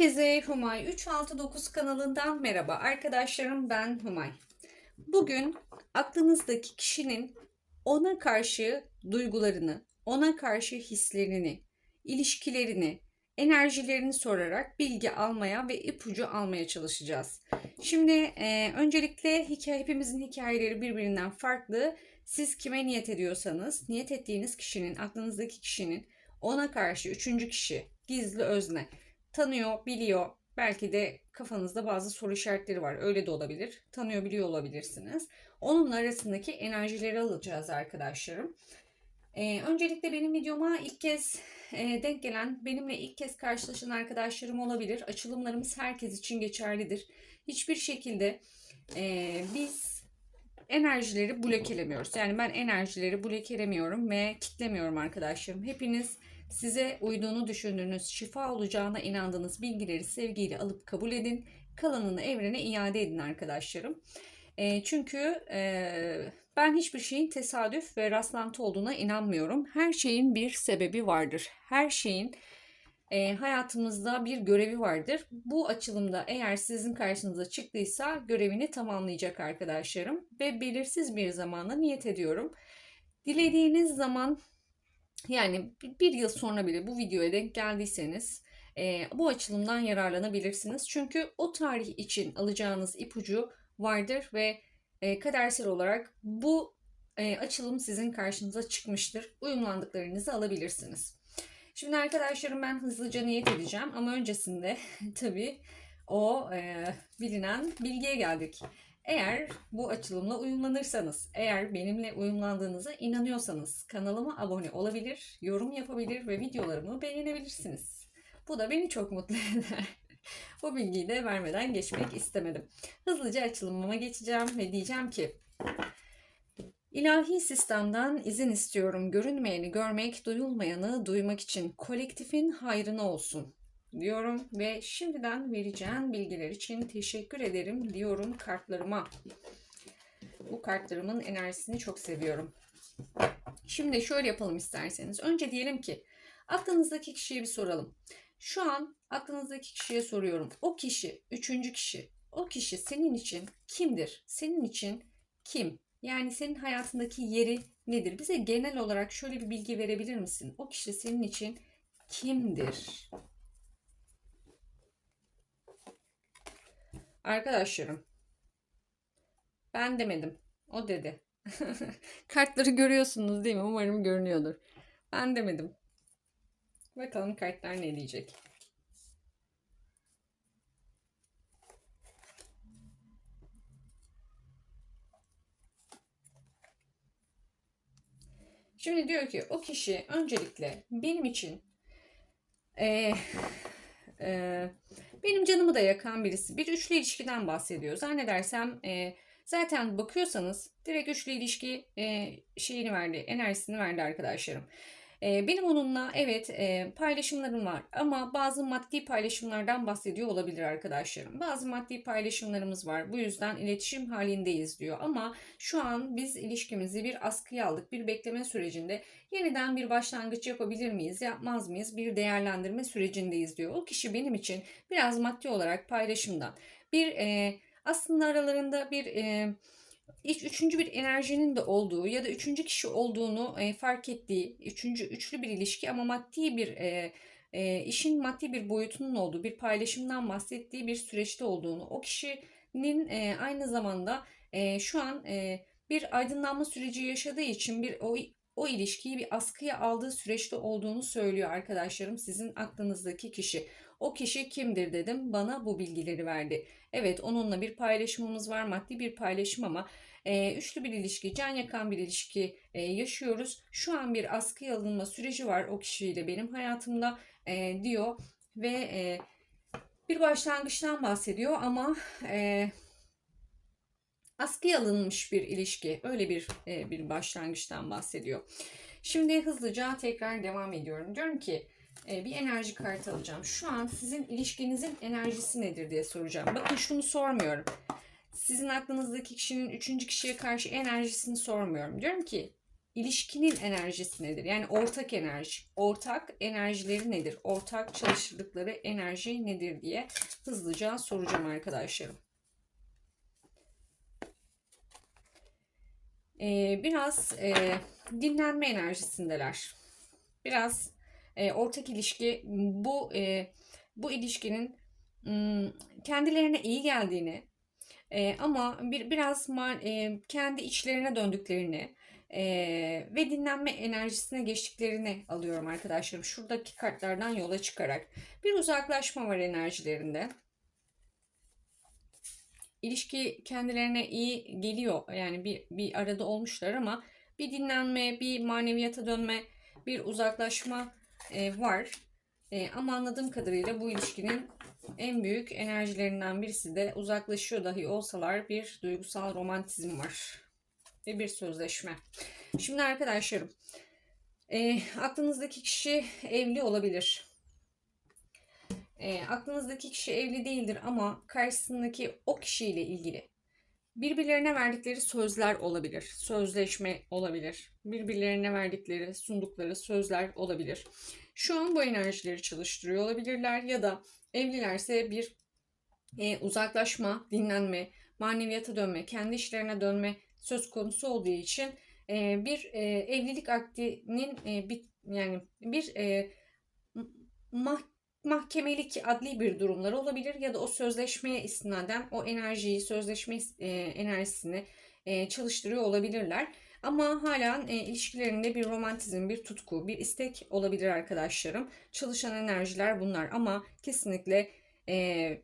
Herkese Humay 369 kanalından merhaba arkadaşlarım ben Humay. Bugün aklınızdaki kişinin ona karşı duygularını, ona karşı hislerini, ilişkilerini, enerjilerini sorarak bilgi almaya ve ipucu almaya çalışacağız. Şimdi e, öncelikle hikaye, hepimizin hikayeleri birbirinden farklı. Siz kime niyet ediyorsanız, niyet ettiğiniz kişinin, aklınızdaki kişinin ona karşı üçüncü kişi, gizli özne tanıyor, biliyor. Belki de kafanızda bazı soru işaretleri var. Öyle de olabilir. Tanıyor, biliyor olabilirsiniz. Onun arasındaki enerjileri alacağız arkadaşlarım. Ee, öncelikle benim videoma ilk kez e, denk gelen, benimle ilk kez karşılaşan arkadaşlarım olabilir. Açılımlarımız herkes için geçerlidir. Hiçbir şekilde e, biz enerjileri blokelemiyoruz. Yani ben enerjileri blokelemiyorum ve kitlemiyorum arkadaşlarım. Hepiniz size uyduğunu düşündüğünüz, şifa olacağına inandığınız bilgileri sevgiyle alıp kabul edin. Kalanını evrene iade edin arkadaşlarım. E, çünkü e, ben hiçbir şeyin tesadüf ve rastlantı olduğuna inanmıyorum. Her şeyin bir sebebi vardır. Her şeyin e, hayatımızda bir görevi vardır. Bu açılımda eğer sizin karşınıza çıktıysa görevini tamamlayacak arkadaşlarım ve belirsiz bir zamanda niyet ediyorum. Dilediğiniz zaman yani bir yıl sonra bile bu videoya denk geldiyseniz e, bu açılımdan yararlanabilirsiniz. Çünkü o tarih için alacağınız ipucu vardır ve e, kadersel olarak bu e, açılım sizin karşınıza çıkmıştır. Uyumlandıklarınızı alabilirsiniz. Şimdi arkadaşlarım ben hızlıca niyet edeceğim ama öncesinde tabii o e, bilinen bilgiye geldik. Eğer bu açılımla uyumlanırsanız, eğer benimle uyumlandığınıza inanıyorsanız kanalıma abone olabilir, yorum yapabilir ve videolarımı beğenebilirsiniz. Bu da beni çok mutlu eder. bu bilgiyi de vermeden geçmek istemedim. Hızlıca açılımıma geçeceğim ve diyeceğim ki İlahi sistemden izin istiyorum. Görünmeyeni görmek, duyulmayanı duymak için kolektifin hayrına olsun diyorum ve şimdiden vereceğin bilgiler için teşekkür ederim diyorum kartlarıma. Bu kartlarımın enerjisini çok seviyorum. Şimdi şöyle yapalım isterseniz. Önce diyelim ki aklınızdaki kişiye bir soralım. Şu an aklınızdaki kişiye soruyorum. O kişi, üçüncü kişi. O kişi senin için kimdir? Senin için kim? Yani senin hayatındaki yeri nedir? Bize genel olarak şöyle bir bilgi verebilir misin? O kişi senin için kimdir? Arkadaşlarım. Ben demedim. O dedi. Kartları görüyorsunuz değil mi? Umarım görünüyordur. Ben demedim. Bakalım kartlar ne diyecek. Şimdi diyor ki o kişi öncelikle benim için e, e, benim canımı da yakan birisi. Bir üçlü ilişkiden bahsediyor. Zannedersem e, zaten bakıyorsanız direkt üçlü ilişki e, şeyini verdi, enerjisini verdi arkadaşlarım. E, benim onunla evet e, paylaşımlarım var ama bazı maddi paylaşımlardan bahsediyor olabilir arkadaşlarım. Bazı maddi paylaşımlarımız var. Bu yüzden iletişim halindeyiz diyor. Ama şu an biz ilişkimizi bir askıya aldık. Bir bekleme sürecinde yeniden bir başlangıç yapabilir miyiz, yapmaz mıyız? Bir değerlendirme sürecindeyiz diyor. O kişi benim için biraz maddi olarak paylaşımdan bir e, aslında aralarında bir e, hiç üçüncü bir enerjinin de olduğu ya da üçüncü kişi olduğunu e, fark ettiği üçüncü üçlü bir ilişki ama maddi bir e, e, işin maddi bir boyutunun olduğu bir paylaşımdan bahsettiği bir süreçte olduğunu o kişinin e, aynı zamanda e, şu an e, bir aydınlanma süreci yaşadığı için bir o o ilişkiyi bir askıya aldığı süreçte olduğunu söylüyor arkadaşlarım sizin aklınızdaki kişi. O kişi kimdir dedim bana bu bilgileri verdi. Evet onunla bir paylaşımımız var maddi bir paylaşım ama e, üçlü bir ilişki, can yakan bir ilişki e, yaşıyoruz. Şu an bir askıya alınma süreci var o kişiyle benim hayatımda e, diyor ve e, bir başlangıçtan bahsediyor ama e, askıya alınmış bir ilişki, öyle bir e, bir başlangıçtan bahsediyor. Şimdi hızlıca tekrar devam ediyorum. Diyorum ki bir enerji kartı alacağım. Şu an sizin ilişkinizin enerjisi nedir diye soracağım. Bakın şunu sormuyorum sizin aklınızdaki kişinin üçüncü kişiye karşı enerjisini sormuyorum. Diyorum ki ilişkinin enerjisi nedir? Yani ortak enerji. Ortak enerjileri nedir? Ortak çalıştıkları enerji nedir diye hızlıca soracağım arkadaşlarım. Ee, biraz e, dinlenme enerjisindeler. Biraz e, ortak ilişki bu e, bu ilişkinin kendilerine iyi geldiğini e, ama bir biraz ma- e, kendi içlerine döndüklerini e, ve dinlenme enerjisine geçtiklerini alıyorum arkadaşlarım. Şuradaki kartlardan yola çıkarak bir uzaklaşma var enerjilerinde. İlişki kendilerine iyi geliyor. Yani bir, bir arada olmuşlar ama bir dinlenme, bir maneviyata dönme, bir uzaklaşma e, var. E, ama anladığım kadarıyla bu ilişkinin en büyük enerjilerinden birisi de uzaklaşıyor dahi olsalar bir duygusal romantizm var. Ve bir sözleşme. Şimdi arkadaşlarım, e, aklınızdaki kişi evli olabilir. E, aklınızdaki kişi evli değildir ama karşısındaki o kişiyle ilgili birbirlerine verdikleri sözler olabilir. Sözleşme olabilir. Birbirlerine verdikleri, sundukları sözler olabilir. Şu an bu enerjileri çalıştırıyor olabilirler ya da evlilerse bir e, uzaklaşma, dinlenme, maneviyata dönme, kendi işlerine dönme söz konusu olduğu için e, bir e, evlilik aktinin e, bir yani bir e, mah mahkemelik adli bir durumlar olabilir ya da o sözleşmeye istinaden o enerjiyi, sözleşme e, enerjisini e, çalıştırıyor olabilirler. Ama hala e, ilişkilerinde bir romantizm, bir tutku, bir istek olabilir arkadaşlarım. Çalışan enerjiler bunlar ama kesinlikle e,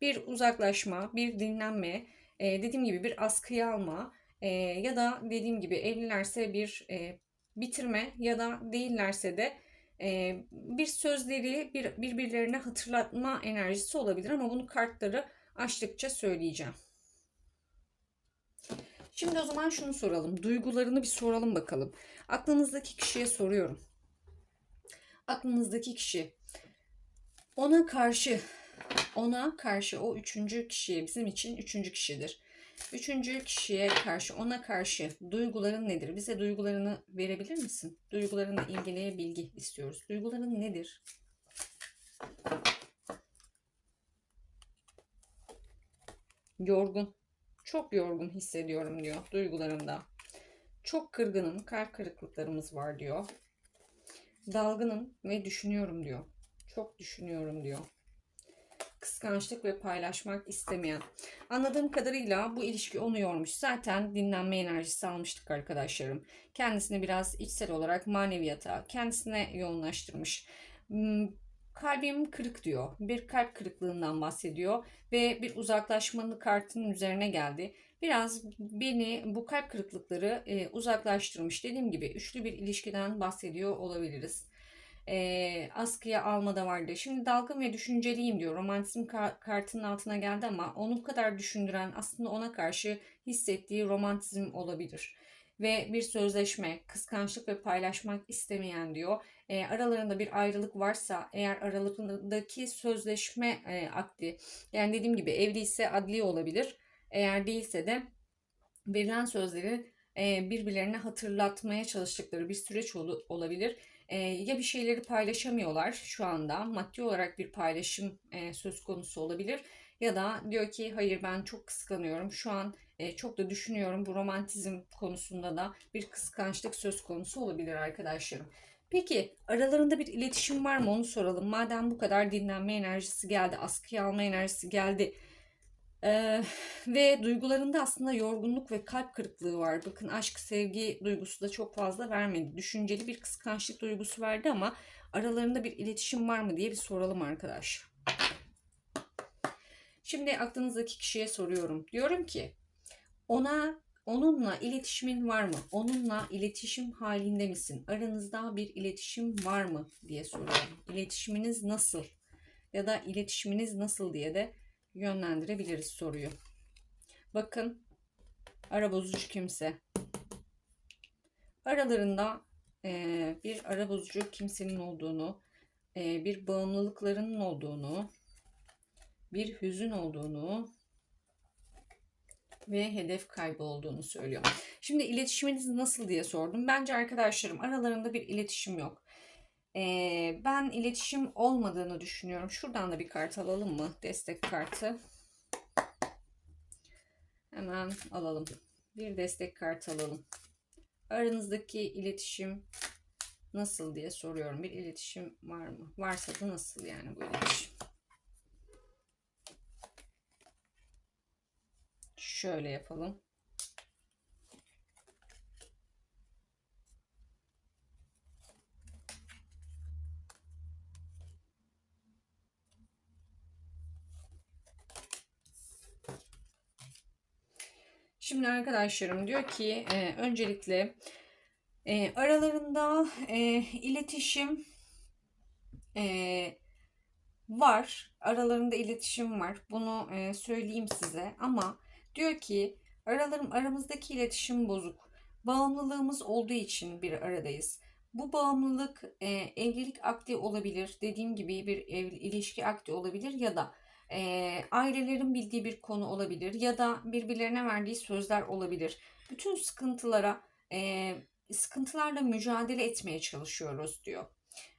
bir uzaklaşma, bir dinlenme, e, dediğim gibi bir askıya alma e, ya da dediğim gibi evlilerse bir e, bitirme ya da değillerse de e, bir sözleri bir, birbirlerine hatırlatma enerjisi olabilir ama bunu kartları açtıkça söyleyeceğim. Şimdi o zaman şunu soralım. Duygularını bir soralım bakalım. Aklınızdaki kişiye soruyorum. Aklınızdaki kişi ona karşı ona karşı o üçüncü kişiye bizim için üçüncü kişidir. Üçüncü kişiye karşı ona karşı duyguların nedir? Bize duygularını verebilir misin? Duygularınla ilgili bilgi istiyoruz. Duyguların nedir? Yorgun. Çok yorgun hissediyorum diyor duygularımda. Çok kırgınım, kalp kırıklıklarımız var diyor. Dalgınım ve düşünüyorum diyor. Çok düşünüyorum diyor. Kıskançlık ve paylaşmak istemeyen. Anladığım kadarıyla bu ilişki onu yormuş. Zaten dinlenme enerjisi almıştık arkadaşlarım. Kendisini biraz içsel olarak maneviyata, kendisine yoğunlaştırmış. Hmm, kalbim kırık diyor. Bir kalp kırıklığından bahsediyor ve bir uzaklaşmanın kartının üzerine geldi. Biraz beni bu kalp kırıklıkları e, uzaklaştırmış. Dediğim gibi üçlü bir ilişkiden bahsediyor olabiliriz. E, askıya alma da vardı. Şimdi dalgın ve düşünceliyim diyor. Romantizm kartının altına geldi ama onu kadar düşündüren aslında ona karşı hissettiği romantizm olabilir ve bir sözleşme, kıskançlık ve paylaşmak istemeyen diyor. E, aralarında bir ayrılık varsa eğer aralarındaki sözleşme e, akdi yani dediğim gibi evli ise adli olabilir. Eğer değilse de verilen sözleri birbirlerine hatırlatmaya çalıştıkları bir süreç ol, olabilir. E, ya bir şeyleri paylaşamıyorlar şu anda maddi olarak bir paylaşım e, söz konusu olabilir ya da diyor ki hayır ben çok kıskanıyorum şu an e, çok da düşünüyorum bu romantizm konusunda da bir kıskançlık söz konusu olabilir arkadaşlarım. Peki aralarında bir iletişim var mı onu soralım. Madem bu kadar dinlenme enerjisi geldi, askıya alma enerjisi geldi. Ee, ve duygularında aslında yorgunluk ve kalp kırıklığı var. Bakın aşk, sevgi duygusu da çok fazla vermedi. Düşünceli bir kıskançlık duygusu verdi ama aralarında bir iletişim var mı diye bir soralım arkadaşlar. Şimdi aklınızdaki kişiye soruyorum. Diyorum ki ona onunla iletişimin var mı? Onunla iletişim halinde misin? Aranızda bir iletişim var mı diye soruyorum. İletişiminiz nasıl? Ya da iletişiminiz nasıl diye de yönlendirebiliriz soruyu. Bakın ara bozucu kimse. Aralarında e, bir ara bozucu kimsenin olduğunu, e, bir bağımlılıklarının olduğunu, bir hüzün olduğunu ve hedef kaybı olduğunu söylüyor. Şimdi iletişiminiz nasıl diye sordum. Bence arkadaşlarım aralarında bir iletişim yok. Ee, ben iletişim olmadığını düşünüyorum. Şuradan da bir kart alalım mı? Destek kartı. Hemen alalım. Bir destek kartı alalım. Aranızdaki iletişim nasıl diye soruyorum. Bir iletişim var mı? Varsa da nasıl yani bu iletişim? Şöyle yapalım. Şimdi arkadaşlarım diyor ki e, öncelikle e, aralarında e, iletişim e, var. Aralarında iletişim var. Bunu e, söyleyeyim size. Ama diyor ki aralarım aramızdaki iletişim bozuk. Bağımlılığımız olduğu için bir aradayız. Bu bağımlılık e, evlilik akdi olabilir. Dediğim gibi bir ev, ilişki akdi olabilir ya da e, ailelerin bildiği bir konu olabilir ya da birbirlerine verdiği sözler olabilir. Bütün sıkıntılara e, sıkıntılarla mücadele etmeye çalışıyoruz diyor.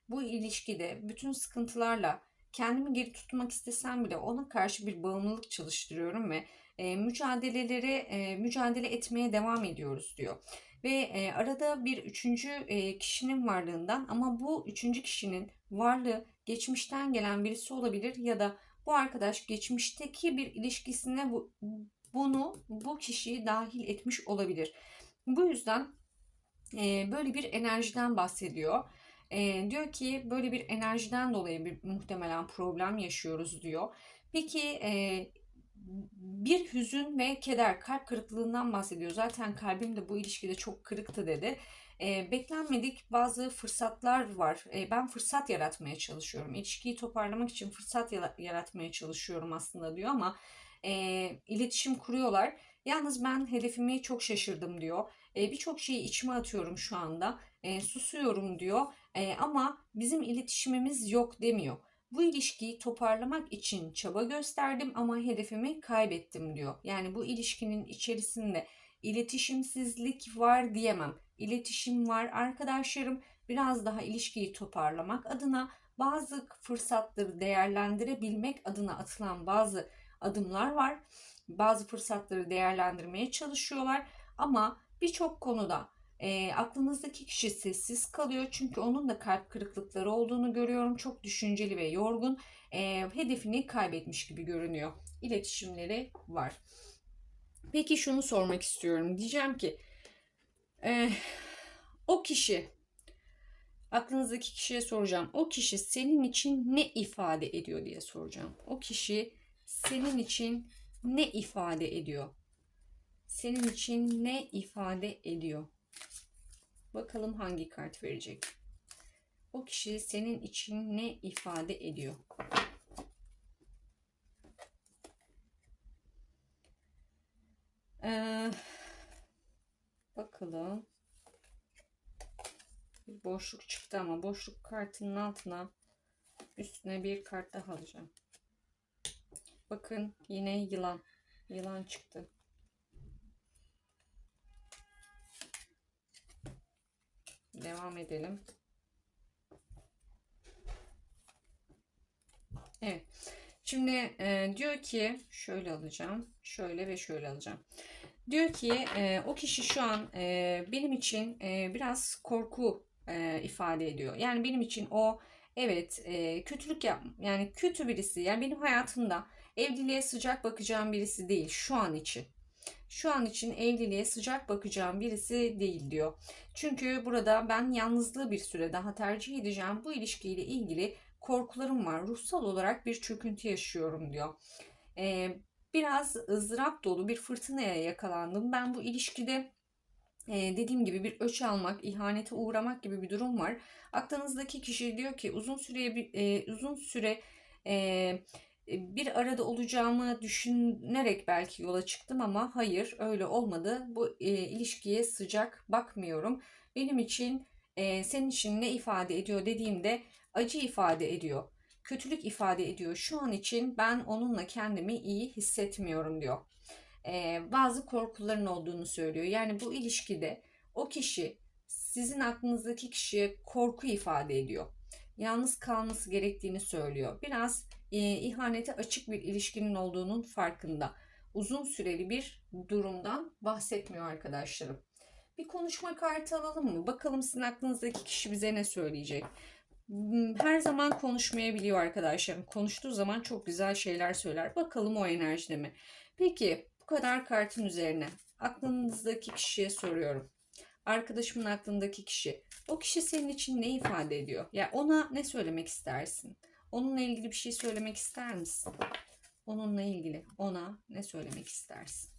Bu ilişkide bütün sıkıntılarla kendimi geri tutmak istesem bile ona karşı bir bağımlılık çalıştırıyorum ve e, mücadeleleri e, mücadele etmeye devam ediyoruz diyor. Ve e, arada bir üçüncü e, kişinin varlığından ama bu üçüncü kişinin varlığı geçmişten gelen birisi olabilir ya da bu arkadaş geçmişteki bir ilişkisine bu, bunu bu kişiyi dahil etmiş olabilir. Bu yüzden e, böyle bir enerjiden bahsediyor. E, diyor ki böyle bir enerjiden dolayı bir muhtemelen problem yaşıyoruz diyor. Peki e, bir hüzün ve keder, kalp kırıklığından bahsediyor. Zaten kalbim de bu ilişkide çok kırıktı dedi. E, beklenmedik bazı fırsatlar var. E, ben fırsat yaratmaya çalışıyorum. İlişkiyi toparlamak için fırsat yaratmaya çalışıyorum aslında diyor ama e, iletişim kuruyorlar. Yalnız ben hedefimi çok şaşırdım diyor. E, Birçok şeyi içime atıyorum şu anda. E, susuyorum diyor. E, ama bizim iletişimimiz yok demiyor. Bu ilişkiyi toparlamak için çaba gösterdim ama hedefimi kaybettim diyor. Yani bu ilişkinin içerisinde iletişimsizlik var diyemem. İletişim var arkadaşlarım. Biraz daha ilişkiyi toparlamak adına bazı fırsatları değerlendirebilmek adına atılan bazı adımlar var. Bazı fırsatları değerlendirmeye çalışıyorlar ama birçok konuda e, aklınızdaki kişi sessiz kalıyor çünkü onun da kalp kırıklıkları olduğunu görüyorum. Çok düşünceli ve yorgun. E, hedefini kaybetmiş gibi görünüyor. İletişimleri var. Peki şunu sormak istiyorum. Diyeceğim ki e, o kişi aklınızdaki kişiye soracağım. O kişi senin için ne ifade ediyor diye soracağım. O kişi senin için ne ifade ediyor? Senin için ne ifade ediyor? Bakalım hangi kart verecek. O kişi senin için ne ifade ediyor? Ee, bakalım. Bir boşluk çıktı ama boşluk kartının altına üstüne bir kart daha alacağım. Bakın yine yılan. Yılan çıktı. Devam edelim. Evet. Şimdi e, diyor ki şöyle alacağım. Şöyle ve şöyle alacağım. Diyor ki e, o kişi şu an e, benim için e, biraz korku e, ifade ediyor. Yani benim için o evet e, kötülük yap yani kötü birisi. Yani benim hayatımda evliliğe sıcak bakacağım birisi değil şu an için. Şu an için evliliğe sıcak bakacağım birisi değil diyor. Çünkü burada ben yalnızlığı bir süre daha tercih edeceğim. Bu ilişkiyle ilgili korkularım var. Ruhsal olarak bir çöküntü yaşıyorum diyor. Ee, biraz ızdırap dolu bir fırtınaya yakalandım. Ben bu ilişkide e, dediğim gibi bir öç almak, ihanete uğramak gibi bir durum var. Aklınızdaki kişi diyor ki uzun süreye bir e, uzun süre e, bir arada olacağımı düşünerek belki yola çıktım ama hayır öyle olmadı. Bu e, ilişkiye sıcak bakmıyorum. Benim için e, senin için ne ifade ediyor dediğimde acı ifade ediyor. Kötülük ifade ediyor. Şu an için ben onunla kendimi iyi hissetmiyorum diyor. E, bazı korkuların olduğunu söylüyor. Yani bu ilişkide o kişi sizin aklınızdaki kişiye korku ifade ediyor. Yalnız kalması gerektiğini söylüyor. Biraz e, ihanete açık bir ilişkinin olduğunun farkında. Uzun süreli bir durumdan bahsetmiyor arkadaşlarım. Bir konuşma kartı alalım mı? Bakalım sizin aklınızdaki kişi bize ne söyleyecek? Hmm, Her zaman konuşmayabiliyor arkadaşlarım. Konuştuğu zaman çok güzel şeyler söyler. Bakalım o enerjide mi? Peki bu kadar kartın üzerine aklınızdaki kişiye soruyorum. Arkadaşımın aklındaki kişi. O kişi senin için ne ifade ediyor? Ya ona ne söylemek istersin? Onunla ilgili bir şey söylemek ister misin? Onunla ilgili ona ne söylemek istersin?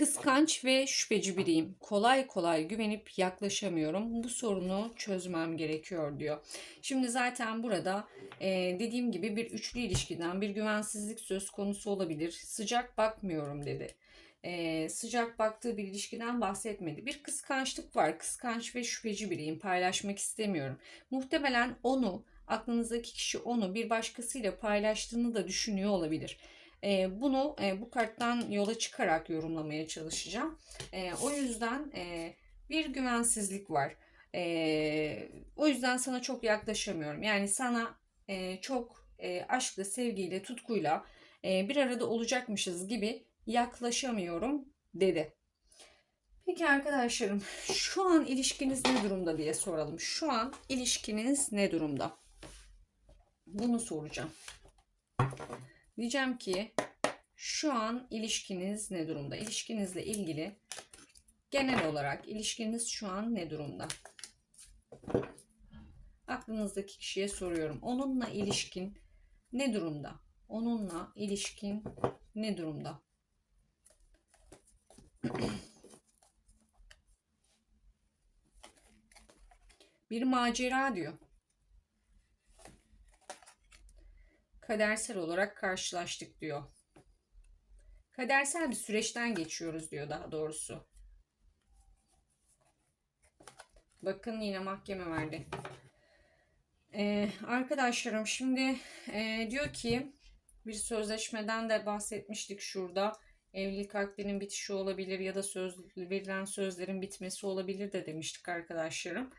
Kıskanç ve şüpheci biriyim. Kolay kolay güvenip yaklaşamıyorum. Bu sorunu çözmem gerekiyor diyor. Şimdi zaten burada e, dediğim gibi bir üçlü ilişkiden bir güvensizlik söz konusu olabilir. Sıcak bakmıyorum dedi. E, sıcak baktığı bir ilişkiden bahsetmedi. Bir kıskançlık var. Kıskanç ve şüpheci biriyim. Paylaşmak istemiyorum. Muhtemelen onu aklınızdaki kişi onu bir başkasıyla paylaştığını da düşünüyor olabilir. E, bunu e, bu karttan yola çıkarak yorumlamaya çalışacağım. E, o yüzden e, bir güvensizlik var. E, o yüzden sana çok yaklaşamıyorum. Yani sana e, çok e, aşkla, sevgiyle, tutkuyla e, bir arada olacakmışız gibi yaklaşamıyorum dedi. Peki arkadaşlarım şu an ilişkiniz ne durumda diye soralım. Şu an ilişkiniz ne durumda? Bunu soracağım. Diyeceğim ki şu an ilişkiniz ne durumda? İlişkinizle ilgili genel olarak ilişkiniz şu an ne durumda? Aklınızdaki kişiye soruyorum. Onunla ilişkin ne durumda? Onunla ilişkin ne durumda? Bir macera diyor. Kadersel olarak karşılaştık diyor. Kadersel bir süreçten geçiyoruz diyor daha doğrusu. Bakın yine mahkeme verdi. Ee, arkadaşlarım şimdi e, diyor ki bir sözleşmeden de bahsetmiştik şurada. Evlilik akdinin bitişi olabilir ya da söz, verilen sözlerin bitmesi olabilir de demiştik arkadaşlarım.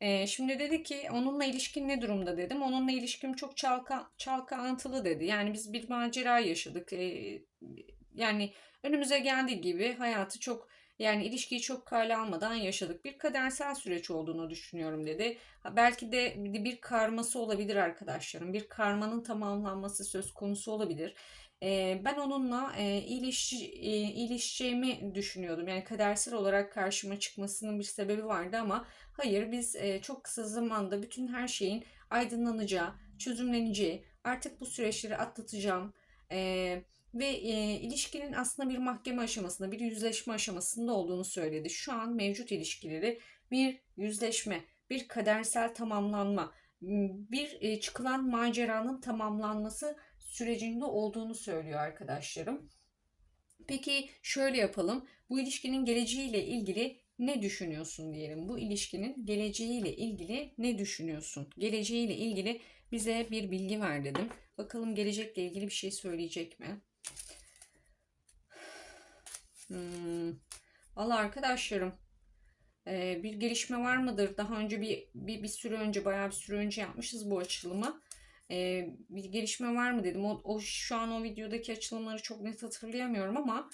Ee, şimdi dedi ki onunla ilişkin ne durumda dedim. Onunla ilişkim çok çalka, çalkantılı dedi. Yani biz bir macera yaşadık. Ee, yani önümüze geldiği gibi hayatı çok yani ilişkiyi çok kale almadan yaşadık. Bir kadersel süreç olduğunu düşünüyorum dedi. Belki de bir karması olabilir arkadaşlarım. Bir karmanın tamamlanması söz konusu olabilir. Ee, ben onunla e, iliş, e, ilişeceğimi düşünüyordum. Yani kadersel olarak karşıma çıkmasının bir sebebi vardı ama hayır biz e, çok kısa zamanda bütün her şeyin aydınlanacağı, çözümleneceği, artık bu süreçleri atlatacağım e, ve e, ilişkinin aslında bir mahkeme aşamasında, bir yüzleşme aşamasında olduğunu söyledi. Şu an mevcut ilişkileri bir yüzleşme, bir kadersel tamamlanma, bir e, çıkılan maceranın tamamlanması sürecinde olduğunu söylüyor arkadaşlarım. Peki şöyle yapalım. Bu ilişkinin geleceğiyle ilgili ne düşünüyorsun diyelim. Bu ilişkinin geleceğiyle ilgili ne düşünüyorsun? Geleceğiyle ilgili bize bir bilgi ver dedim. Bakalım gelecekle ilgili bir şey söyleyecek mi? Hmm. Valla arkadaşlarım e, bir gelişme var mıdır? Daha önce bir, bir, bir süre önce bayağı bir süre önce yapmışız bu açılımı. E, bir gelişme var mı dedim. O, o şu an o videodaki açılımları çok net hatırlayamıyorum ama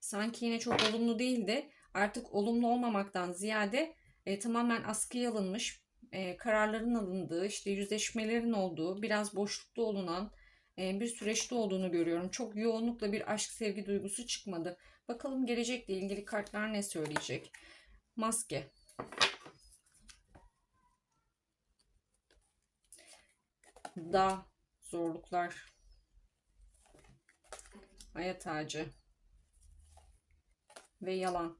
sanki yine çok olumlu değildi. Artık olumlu olmamaktan ziyade e, tamamen askıya alınmış, e, kararların alındığı, işte yüzleşmelerin olduğu, biraz boşlukta olunan e, bir süreçte olduğunu görüyorum. Çok yoğunlukla bir aşk sevgi duygusu çıkmadı. Bakalım gelecekle ilgili kartlar ne söyleyecek? Maske. Dağ, zorluklar. Hayat ağacı. Ve yalan.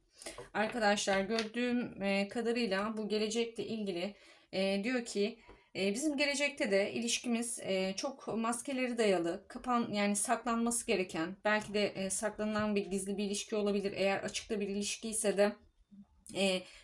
Arkadaşlar gördüğüm e, kadarıyla bu gelecekle ilgili e, diyor ki e, bizim gelecekte de ilişkimiz çok maskeleri dayalı, kapan yani saklanması gereken, belki de saklanan bir gizli bir ilişki olabilir. Eğer açıkta bir ilişki ise de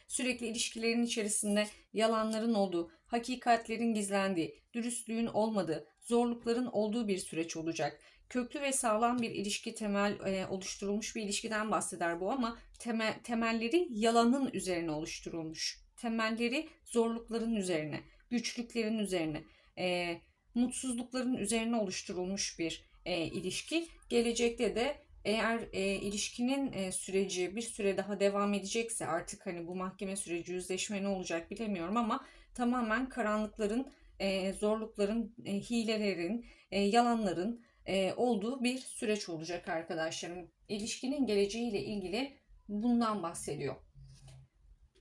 sürekli ilişkilerin içerisinde yalanların olduğu, hakikatlerin gizlendiği, dürüstlüğün olmadığı, zorlukların olduğu bir süreç olacak. Köklü ve sağlam bir ilişki temel e, oluşturulmuş bir ilişkiden bahseder bu ama temel, temelleri yalanın üzerine oluşturulmuş. Temelleri zorlukların üzerine, güçlüklerin üzerine, e, mutsuzlukların üzerine oluşturulmuş bir e, ilişki. Gelecekte de eğer e, ilişkinin e, süreci bir süre daha devam edecekse artık hani bu mahkeme süreci yüzleşme ne olacak bilemiyorum ama tamamen karanlıkların, e, zorlukların, e, hilelerin, e, yalanların e, olduğu bir süreç olacak arkadaşlarım. İlişkinin geleceğiyle ilgili bundan bahsediyor.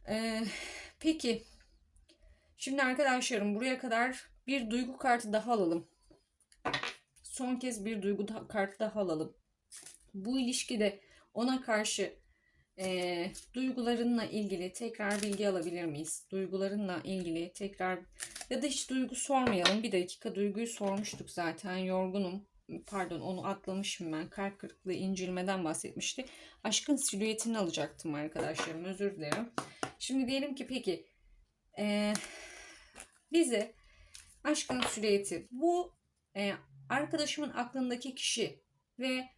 E, peki şimdi arkadaşlarım buraya kadar bir duygu kartı daha alalım. Son kez bir duygu kartı daha alalım. Bu ilişkide ona karşı e, duygularınla ilgili tekrar bilgi alabilir miyiz? Duygularınla ilgili tekrar ya da hiç duygu sormayalım. Bir dakika duyguyu sormuştuk zaten. Yorgunum. Pardon onu atlamışım ben. Kalp kırıklığı incilmeden bahsetmişti. Aşkın silüetini alacaktım arkadaşlarım. Özür dilerim. Şimdi diyelim ki peki e, bize aşkın silüeti bu e, arkadaşımın aklındaki kişi ve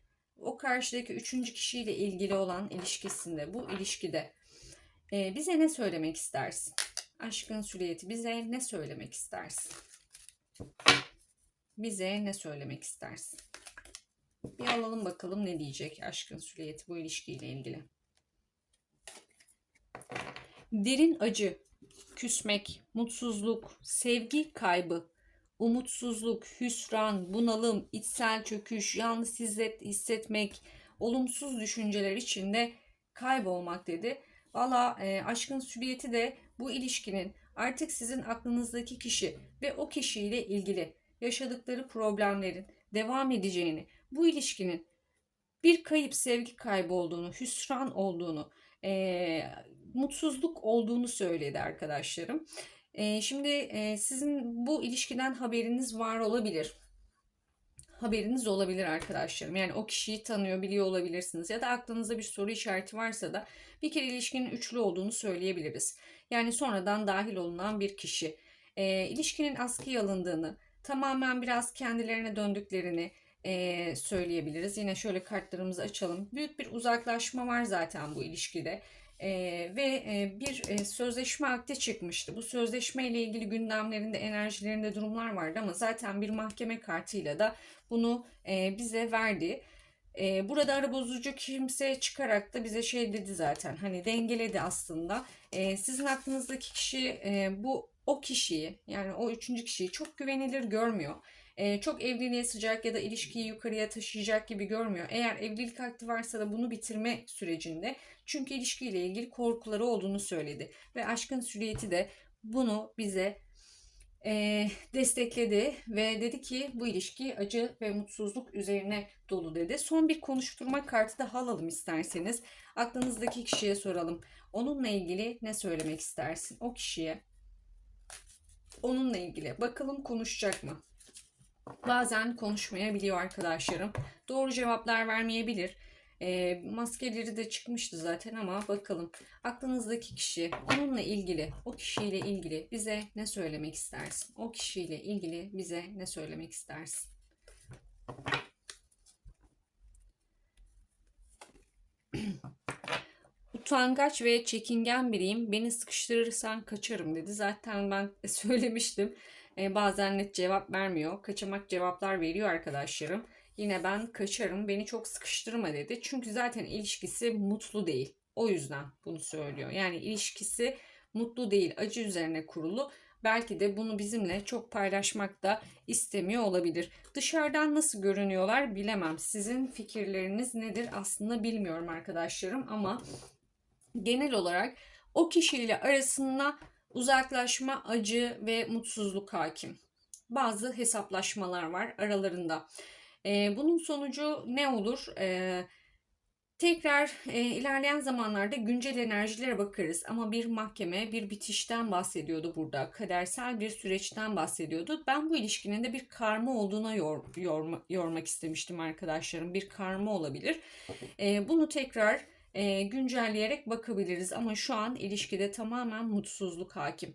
o karşıdaki üçüncü kişiyle ilgili olan ilişkisinde, bu ilişkide e, bize ne söylemek istersin? Aşkın süriyeti bize ne söylemek istersin? Bize ne söylemek istersin? Bir alalım bakalım ne diyecek aşkın süriyeti bu ilişkiyle ilgili. Derin acı, küsmek, mutsuzluk, sevgi kaybı, umutsuzluk, hüsran, bunalım, içsel çöküş, yalnız hissetmek, olumsuz düşünceler içinde kaybolmak dedi. Valla e, aşkın sübiyeti de bu ilişkinin artık sizin aklınızdaki kişi ve o kişiyle ilgili yaşadıkları problemlerin devam edeceğini, bu ilişkinin bir kayıp sevgi kaybı olduğunu, hüsran olduğunu, e, mutsuzluk olduğunu söyledi arkadaşlarım. E, şimdi e, sizin bu ilişkiden haberiniz var olabilir. Haberiniz olabilir arkadaşlarım. Yani o kişiyi tanıyor, biliyor olabilirsiniz. Ya da aklınızda bir soru işareti varsa da bir kere ilişkinin üçlü olduğunu söyleyebiliriz. Yani sonradan dahil olunan bir kişi. E, ilişkinin askıya alındığını, tamamen biraz kendilerine döndüklerini e, söyleyebiliriz. Yine şöyle kartlarımızı açalım. Büyük bir uzaklaşma var zaten bu ilişkide. Ee, ve e, bir e, sözleşme akti çıkmıştı. Bu sözleşme ile ilgili gündemlerinde, enerjilerinde durumlar vardı ama zaten bir mahkeme kartıyla da bunu e, bize verdi. E, burada ara bozucu kimse çıkarak da bize şey dedi zaten hani dengeledi aslında. E, sizin aklınızdaki kişi e, bu o kişiyi yani o üçüncü kişiyi çok güvenilir görmüyor e, çok evliliğe sıcak ya da ilişkiyi yukarıya taşıyacak gibi görmüyor. Eğer evlilik akti varsa da bunu bitirme sürecinde çünkü ilişkiyle ilgili korkuları olduğunu söyledi. Ve aşkın süriyeti de bunu bize e, destekledi ve dedi ki bu ilişki acı ve mutsuzluk üzerine dolu dedi. Son bir konuşturma kartı da alalım isterseniz. Aklınızdaki kişiye soralım. Onunla ilgili ne söylemek istersin? O kişiye. Onunla ilgili. Bakalım konuşacak mı? Bazen konuşmayabiliyor arkadaşlarım. Doğru cevaplar vermeyebilir. E, maskeleri de çıkmıştı zaten ama bakalım aklınızdaki kişi onunla ilgili o kişiyle ilgili bize ne söylemek istersin? O kişiyle ilgili bize ne söylemek istersin? Utangaç ve çekingen biriyim. Beni sıkıştırırsan kaçarım dedi. Zaten ben söylemiştim. Ee, bazen net cevap vermiyor. Kaçamak cevaplar veriyor arkadaşlarım. Yine ben kaçarım beni çok sıkıştırma dedi. Çünkü zaten ilişkisi mutlu değil. O yüzden bunu söylüyor. Yani ilişkisi mutlu değil acı üzerine kurulu. Belki de bunu bizimle çok paylaşmak da istemiyor olabilir. Dışarıdan nasıl görünüyorlar bilemem. Sizin fikirleriniz nedir aslında bilmiyorum arkadaşlarım ama genel olarak o kişiyle arasında uzaklaşma, acı ve mutsuzluk hakim. Bazı hesaplaşmalar var aralarında. E, bunun sonucu ne olur? E, tekrar e, ilerleyen zamanlarda güncel enerjilere bakarız ama bir mahkeme bir bitişten bahsediyordu burada. Kadersel bir süreçten bahsediyordu. Ben bu ilişkinin de bir karma olduğuna yor, yorma, yormak istemiştim arkadaşlarım. Bir karma olabilir. E, bunu tekrar e, güncelleyerek bakabiliriz ama şu an ilişkide tamamen mutsuzluk hakim.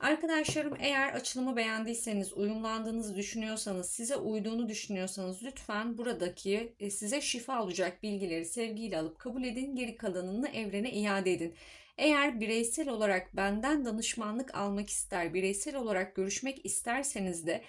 Arkadaşlarım eğer açılımı beğendiyseniz, uyumlandığınızı düşünüyorsanız, size uyduğunu düşünüyorsanız lütfen buradaki e, size şifa olacak bilgileri sevgiyle alıp kabul edin. Geri kalanını evrene iade edin. Eğer bireysel olarak benden danışmanlık almak ister, bireysel olarak görüşmek isterseniz de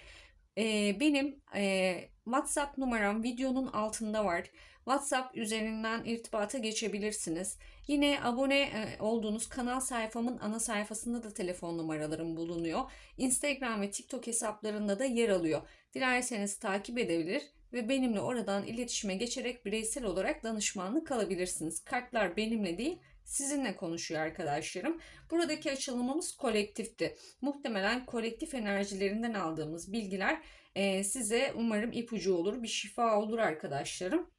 e, benim e, WhatsApp numaram videonun altında var. WhatsApp üzerinden irtibata geçebilirsiniz. Yine abone e, olduğunuz kanal sayfamın ana sayfasında da telefon numaralarım bulunuyor. Instagram ve TikTok hesaplarında da yer alıyor. Dilerseniz takip edebilir ve benimle oradan iletişime geçerek bireysel olarak danışmanlık alabilirsiniz. Kartlar benimle değil, sizinle konuşuyor arkadaşlarım. Buradaki açılımımız kolektifti. Muhtemelen kolektif enerjilerinden aldığımız bilgiler e, size umarım ipucu olur, bir şifa olur arkadaşlarım.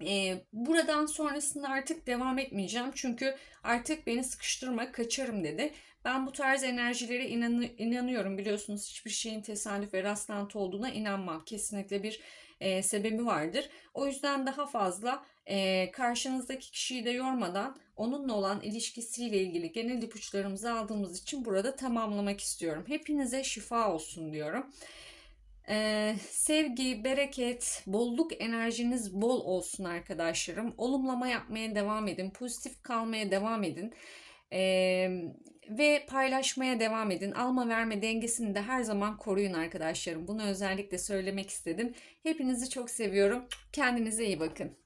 E, buradan sonrasında artık devam etmeyeceğim çünkü artık beni sıkıştırma kaçarım dedi. Ben bu tarz enerjilere inanı- inanıyorum biliyorsunuz hiçbir şeyin tesadüf ve rastlantı olduğuna inanmam. Kesinlikle bir e, sebebi vardır. O yüzden daha fazla e, karşınızdaki kişiyi de yormadan onunla olan ilişkisiyle ilgili genel ipuçlarımızı aldığımız için burada tamamlamak istiyorum. Hepinize şifa olsun diyorum. Ee, sevgi, bereket, bolluk enerjiniz bol olsun arkadaşlarım. Olumlama yapmaya devam edin. Pozitif kalmaya devam edin. Ee, ve paylaşmaya devam edin. Alma verme dengesini de her zaman koruyun arkadaşlarım. Bunu özellikle söylemek istedim. Hepinizi çok seviyorum. Kendinize iyi bakın.